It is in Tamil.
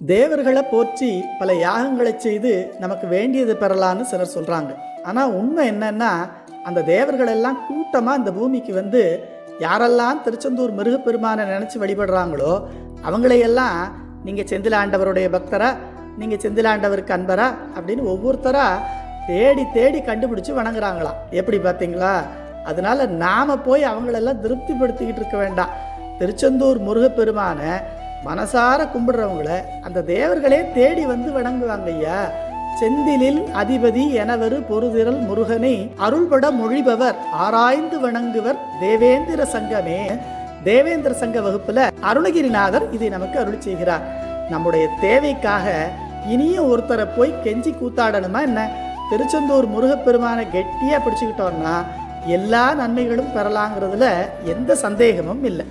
தேவர்களை போற்றி பல யாகங்களை செய்து நமக்கு வேண்டியது பெறலான்னு சிலர் சொல்கிறாங்க ஆனால் உண்மை என்னன்னா அந்த தேவர்கள் எல்லாம் கூட்டமாக இந்த பூமிக்கு வந்து யாரெல்லாம் திருச்செந்தூர் மிருகப்பெருமானை நினச்சி வழிபடுறாங்களோ அவங்களையெல்லாம் நீங்கள் செந்திலாண்டவருடைய பக்தரா நீங்கள் செந்திலாண்டவருக்கு அன்பரா அப்படின்னு ஒவ்வொருத்தராக தேடி தேடி கண்டுபிடிச்சு வணங்குறாங்களாம் எப்படி பார்த்தீங்களா? அதனால நாம் போய் அவங்களெல்லாம் திருப்திப்படுத்திக்கிட்டு இருக்க வேண்டாம். திருச்செந்தூர் முருகப்பெருமானை மனசார கும்பிடுறவங்கள அந்த தேவர்களே தேடி வந்து வணங்குவாங்க ஐயா. செந்திலில் அதிபதி எனவரு பொருதிரல் முருகனை அருள்பட மொழிபவர் ஆராய்ந்து வணங்குவர் தேவேந்திர சங்கமே. தேவேந்திர சங்க வகுப்புல அருணகிரிநாதர் இதை நமக்கு அருள் செய்கிறார். நம்முடைய தேவைக்காக இனியும் ஒருத்தரை போய் கெஞ்சி கூத்தாடணுமா என்ன? திருச்செந்தூர் முருகப்பெருமானை கெட்டியா பிடிச்சுக்கிட்டோம்னா எல்லா நன்மைகளும் பெறலாங்கிறதுல எந்த சந்தேகமும் இல்லை.